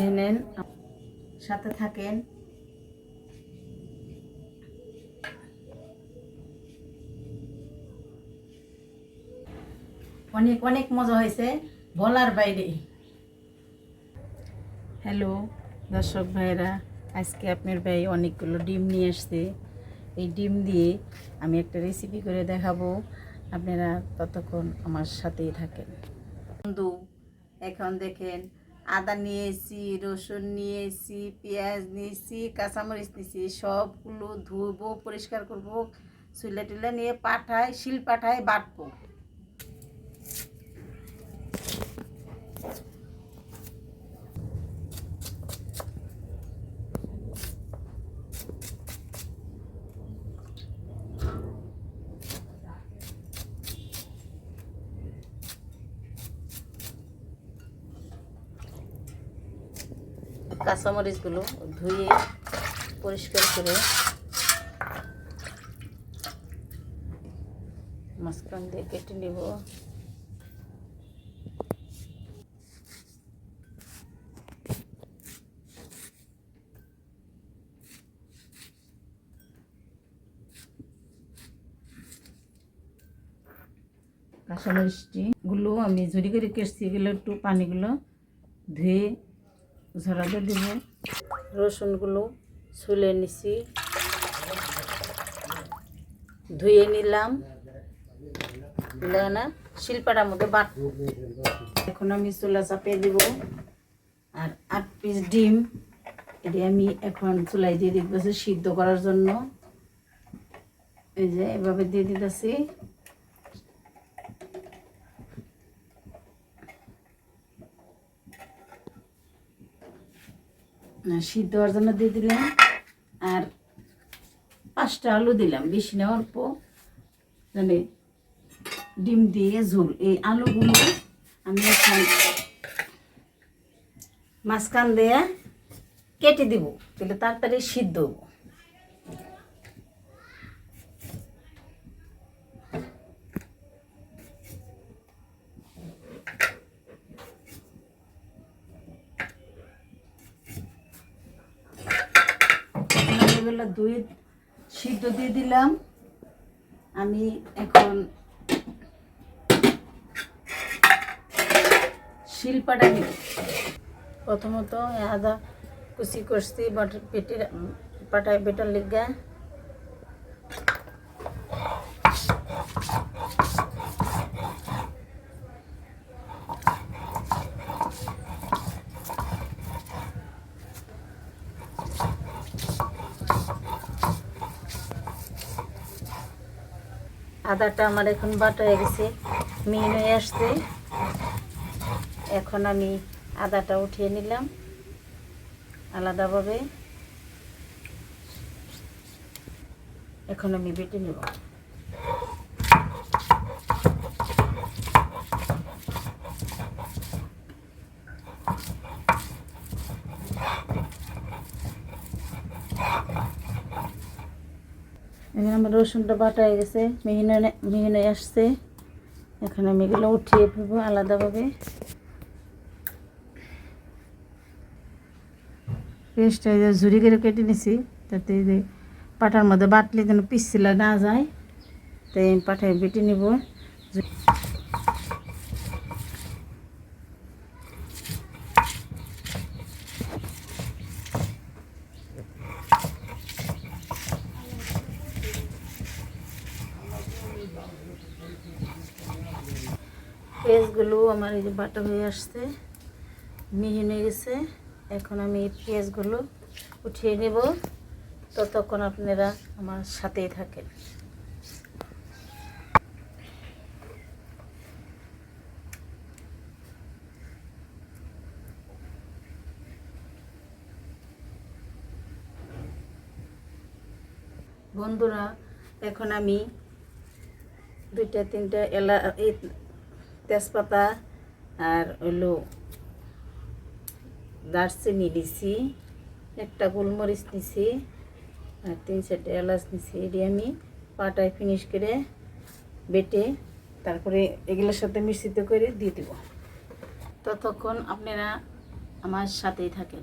এই নেন, সাথে থাকেন। অনেক অনেক মজা হয়েছে বলার বাইরে। হ্যালো, দর্শক ভাইরা আজকে আপনার ভাই অনেকগুলো ডিম নিয়ে আসছে। এই ডিম দিয়ে আমি একটা রেসিপি করে দেখাবো। আপনারা ততক্ষণ আমার সাথেই থাকেন। বন্ধু, এখন দেখেন আদা নিয়েছি, রসুন নিয়েছি, পেঁয়াজ নিয়েছি, কাঁচামরিচ নিয়েছি, সবগুলো ধুবো, পরিষ্কার করব চুলে টুলে নিয়ে পাঠায়, শিল পাঠায়, বাটবো। কাঁচামরিচগুলো ধুয়ে পরিষ্কার করে মাঝখান দিয়ে কেটে নেব। কাঁচামরিচটি গুলো আমি ঝুড়ি করে কেটছি, এগুলো একটু পানিগুলো ধুয়ে ঝরাতে দেব। রসুনগুলো ছুলে নিছি। ধুয়ে নিলাম। না শিলপাটার মধ্যে বাট এখন আমি চুলা চাপিয়ে দিব। আর আট পিস ডিম, এটি আমি এখন চুলাই দিয়ে দিতেছি সিদ্ধ করার জন্য। এই যে এভাবে দিয়ে দিতেছি। সিদ্ধ হওয়ার জন্য দিয়ে দিলাম। আর পাঁচটা আলু দিলাম, বেশি না, অল্প। মানে ডিম দিয়ে ঝোল। এই আলুগুলো আমি এখন মাঝখান দিয়ে কেটে দিব, তাহলে তাড়াতাড়ি সিদ্ধ হব। আলুগুলো দুই সিদ্ধ দিয়ে দিলাম। আমি এখন শিল্পাটা নিব। প্রথমত আদা কুচি করছি, বাটার পেটের পাটায় বেটার লেগা। আদাটা আমার এখন বাটা হয়ে গেছে। মিহিন হয়ে আসছে। এখন আমি আদাটা উঠিয়ে নিলাম আলাদাভাবে। এখন আমি বেটে নেব। এখন আমার রসুনটা বাটা হয়ে গেছে, মিহিন মিহিন আসছে। এখানে আমি এগুলো উঠিয়ে ফেলব আলাদাভাবে। পেস্টটা ঝুড়ি করে কেটে নিছি, তাতে যে পাটার মধ্যে বাটলে যেন পিসছিল না যায়, তাই পাঠায় বেটে নিব। পেঁয়াজগুলো আমার এই যে বাটা হয়ে আসছে, মিহিন হয়ে গেছে। এখন আমি এই পেঁয়াজগুলো উঠিয়ে নেব, ততক্ষণ আপনারা আমার সাথেই থাকেন। বন্ধুরা, এখন আমি দুইটা, তিনটা এলা তেজপাতা আর হলো দারচিনি দিছি, একটা গোলমরিচ নিছি আর তিন চারটে এলাচ নিছি এটি আমি পাটায় ফিনিশ করে বেটে তারপরে এগুলোর সাথে মিশ্রিত করে দিয়ে দেব। ততক্ষণ আপনারা আমার সাথেই থাকেন।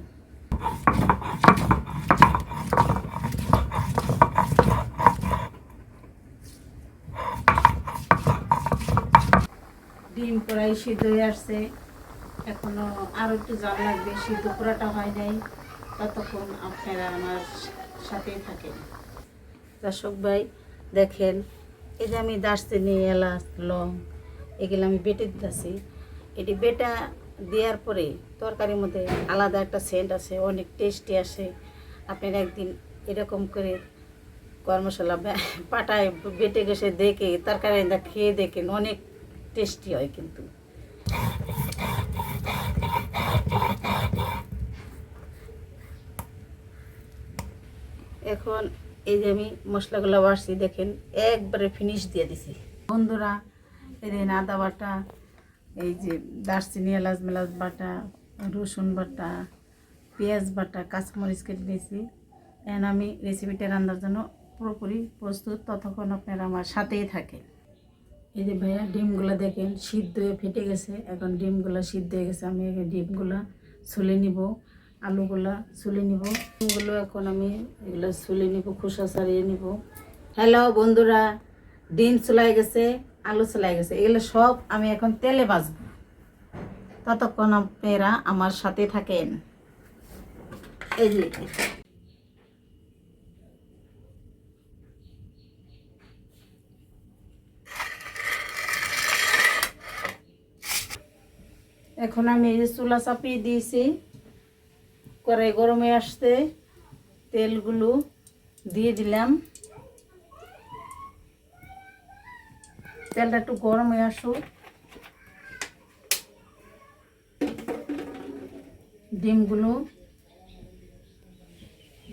ডিম প্রায় সিদ্ধ হয়ে আসছে। এখনও আরও একটু জাল লাগবে সিদ্ধ পুরাটা হয় নাই। ততক্ষণ আপনারা আমার সাথেই থাকেন। দর্শক ভাই, দেখেন, এই যে আমি দারচিনি এলাচ, লং, এগুলো আমি বেটে দিতেছি। এটি বেটা দেওয়ার পরে তরকারির মধ্যে আলাদা একটা সেন্ট আছে, অনেক টেস্টি আসে। আপনারা একদিন এরকম করে কর্মশালা মশলা পাটায় বেটে গেছে দেখে, তরকারি খেয়ে দেখেন, অনেক টেস্টি হয় কিন্তু। এখন এই যে আমি মশলাগুলো বাড়ছি, দেখেন, একবারে ফিনিশ দিয়ে দিছি। বন্ধুরা যে আদা বাটা, এই যে দারচিনি, এলাচ মেলাচ বাটা, রসুন বাটা, পেঁয়াজ বাটা, কাঁচামরিচ কেটে দিয়েছি। এখন আমি রেসিপিটা রান্নার জন্য পুরোপুরি প্রস্তুত, ততক্ষণ আপনারা আমার সাথেই থাকেন। এই যে ভাইয়া ডিমগুলো দেখেন, সিদ্ধ হয়ে ফেটে গেছে। এখন ডিমগুলো সিদ্ধ হয়ে গেছে, আমি ডিমগুলো ছুলে নিব, আলুগুলা ছুলে নিব। ডিমগুলো এখন আমি এগুলো ছুলে নিব, খোসা ছাড়িয়ে নিব। হ্যালো বন্ধুরা, ডিম চুলাই গেছে, আলু চুলাই গেছে, এগুলো সব আমি এখন তেলে ভাজবো। ততক্ষণ আপনারা আমার সাথে থাকেন। এই এখন আমি এই যে চুলা চাপিয়ে দিয়েছি। কড়াই গরমে আসতে তেলগুলো দিয়ে দিলাম। তেলটা একটু গরম হয়ে আসুক। ডিমগুলো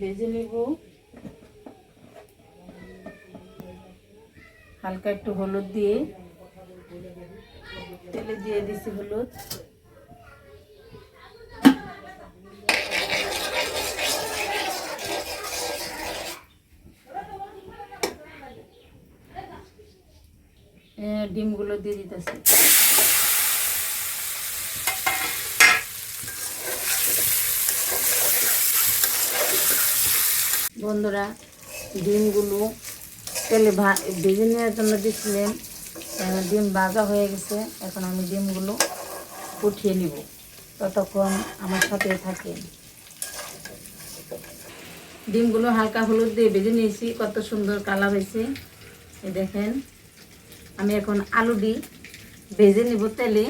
ভেজে নেব। হালকা একটু হলুদ দিয়ে। তেলে দিয়ে দিছি হলুদ। ডিমগুলো দিয়ে দিতেছি। বন্ধুরা, ডিমগুলো তেলে ভেজে নেওয়ার জন্য দিচ্ছিলেন ডিম ভাজা হয়ে গেছে, এখন আমি ডিমগুলো উঠিয়ে নিব। ততক্ষণ আমার সাথে থাকে ডিমগুলো হালকা হলুদ দিয়ে ভেজে নিয়েছি, কত সুন্দর কালার হয়েছে। দেখেন। আমি এখন আলু দিই ভেজে নিব তেলে।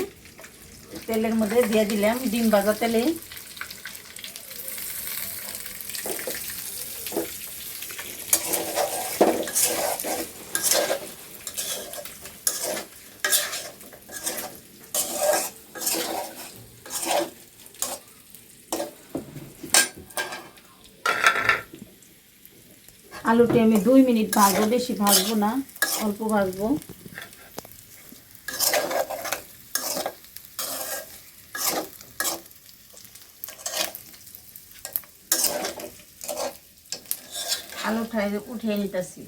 তেলের মধ্যে দিয়ে দিলাম ডিম ভাজা তেলে। আলুটি আমি দুই মিনিট ভাজবো, বেশি ভাজবো না, অল্প ভাজবো। যে উঠিয়ে নিতেছি।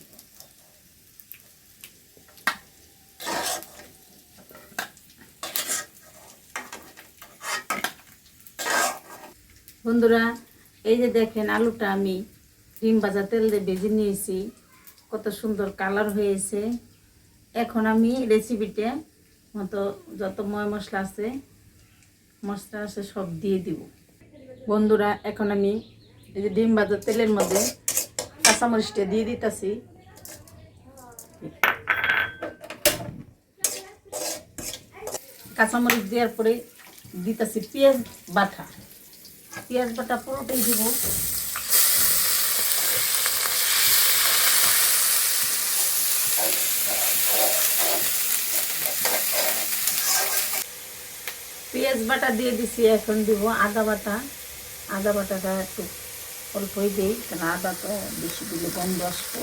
বন্ধুরা, এই যে দেখেন আলুটা আমি ডিম ভাজা তেল দিয়ে ভেজে নিয়েছি, কত সুন্দর কালার হয়েছে। এখন আমি রেসিপিতে মতো যত ময় মশলা আছে মশলা আছে সব দিয়ে দিব। বন্ধুরা, এখন আমি এই যে ডিম ভাজা তেলের মধ্যে কাঁচামরিচটা দিয়ে দিতেছি কাঁচামরিচ দেওয়ার পরে দিতেছি পেঁয়াজ বাটা পেঁয়াজ বাটা পুরোটাই দিব পেঁয়াজ বাটা দিয়ে দিছি এখন দিব আদা বাটা আদা বাটাটা একটু অল্পই দিই কারণ আদা তো বেশি দিলে গন্ধ আসবে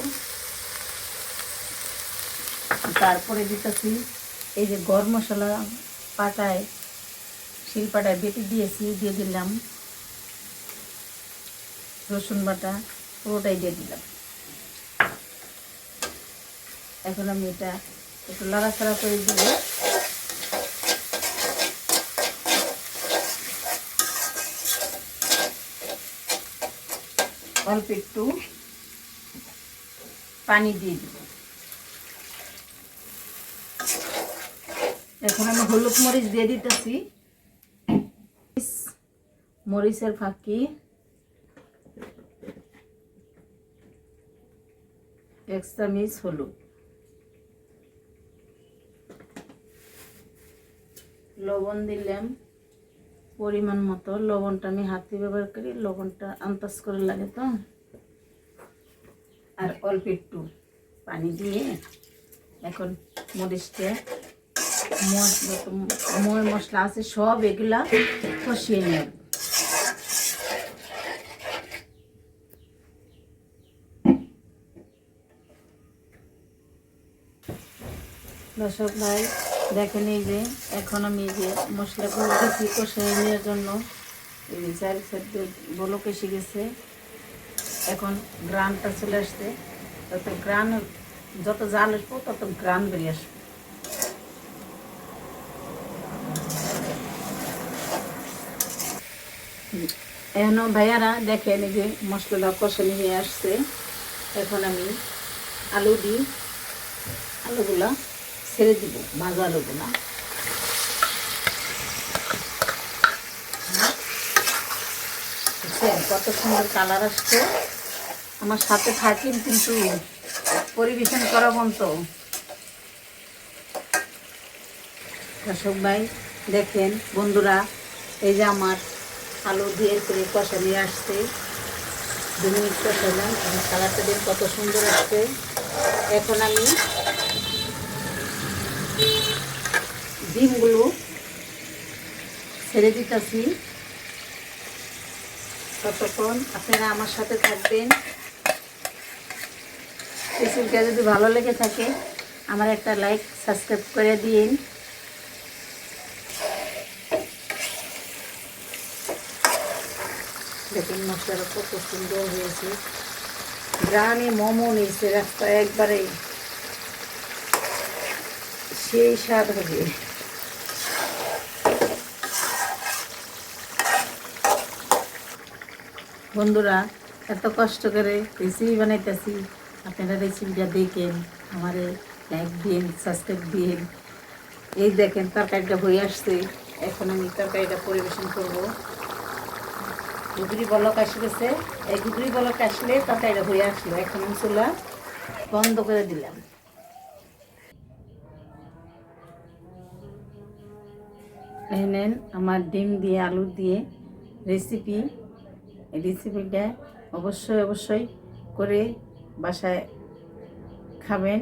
তারপরে দিতেছি, এই যে গরম মশলা পাটায় শিলপাটায় বেটে দিয়েছি, দিয়ে দিলাম। রসুন বাটা, পুরোটাই দিয়ে দিলাম। এখন আমি এটা একটু লড়াচড়া করে দিব। অল্প একটু পানি দিয়ে দিব। এখন আমি হলুদ মরিচ দিয়ে দিতেছি। মরিচের ফাঁকি। এক চামিচ হলুদ। লবণ দিলাম। পরিমাণ মতো লবণটা আমি হাতে ব্যবহার করি, লবণটা আন্দাজ করে লাগে তো। আর অল্প একটু পানি দিয়ে এখন যত ময় মশলা আছে সব এগুলা কষিয়ে নেব। দর্শক ভাই দেখেন এই যে, এখন আমি যে মশলাগুলো দিচ্ছি কষিয়ে নেওয়ার জন্য। এই যে চারি সাইড বলক এসে গেছে। এখন গ্রানটা চলে আসছে। তত গ্রান, যত জাল আসব তত গ্রান বেরিয়ে আসবে। এখন ভাইয়ারা দেখেন যে মশলাটা কষানি হয়ে আসছে। এখন আমি আলু দিই। আলুগুলা ছেড়ে দিব ভাজা আলুগুলা না। কত সুন্দর কালার আসছে। আমার সাথে থাকেন কিন্তু পরিবেশন করা বন্ধ দর্শক ভাই, দেখেন বন্ধুরা, এই যে আমার আলু দিয়ে করে কষা নিয়ে আসছে। দু মিনিট কষালাম কালারটা দিন কত সুন্দর আসছে। এখন আমি ডিমগুলো ছেড়ে দিতেছি। ততক্ষণ আপনারা আমার সাথে থাকবেন। রেসিপিটা যদি ভালো লেগে থাকে, আমার একটা লাইক, সাবস্ক্রাইব করে দিন। দেখুন মশলাটা কত সুন্দর হয়েছে। গ্রামে মোমো নিয়েছে রাস্তা একবারে সেই স্বাদ হবে। বন্ধুরা, এত কষ্ট করে রেসিপি বানাইতেছি। আপনারা রেসিপিটা দেখেন, আমারে লাইক দিন সাবস্ক্রাইব দিন এই দেখেন, তরকারিটা হয়ে আসছে। এখন আমি তরকারিটা পরিবেশন করব। গুগরি বলক আসে গেছে এই গুগরি বলক আসলে তরকারিটা হয়ে আসলো। এখন আমি চুলা বন্ধ করে দিলাম। নেন, আমার ডিম দিয়ে, আলু দিয়ে রেসিপি রেসিপিটা অবশ্যই অবশ্যই করে বাসায় খাবেন।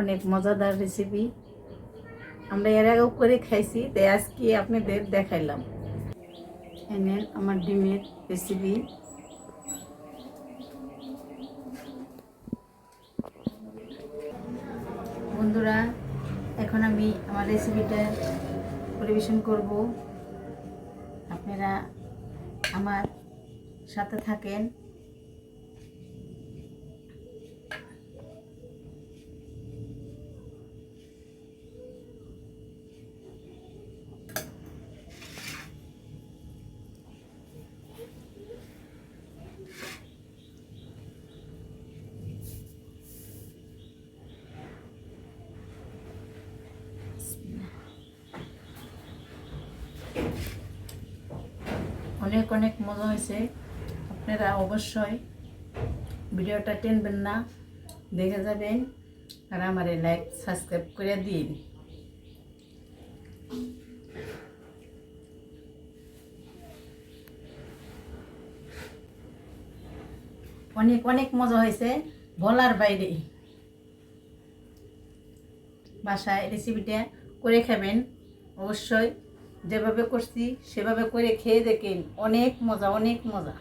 অনেক মজাদার রেসিপি। আমরা এর আগেও করে খাইছি, তাই আজকে আপনাদের দেখাইলাম। এনে আমার ডিমের রেসিপি। বন্ধুরা, এখন আমি আমার রেসিপিটা পরিবেশন করব। আপনারা আমার সাথে থাকেন। অনেক অনেক মজা হয়েছে। আপনারা অবশ্যই ভিডিওটা টেনবেন না, দেখে যাবেন আর আমার লাইক সাবস্ক্রাইব করে দিন। অনেক অনেক মজা হয়েছে বলার বাইরে। বাসায় রেসিপিটা করে খাবেন। অবশ্যই যেভাবে করছি সেভাবে করে খেয়ে দেখেন, অনেক মজা অনেক মজা।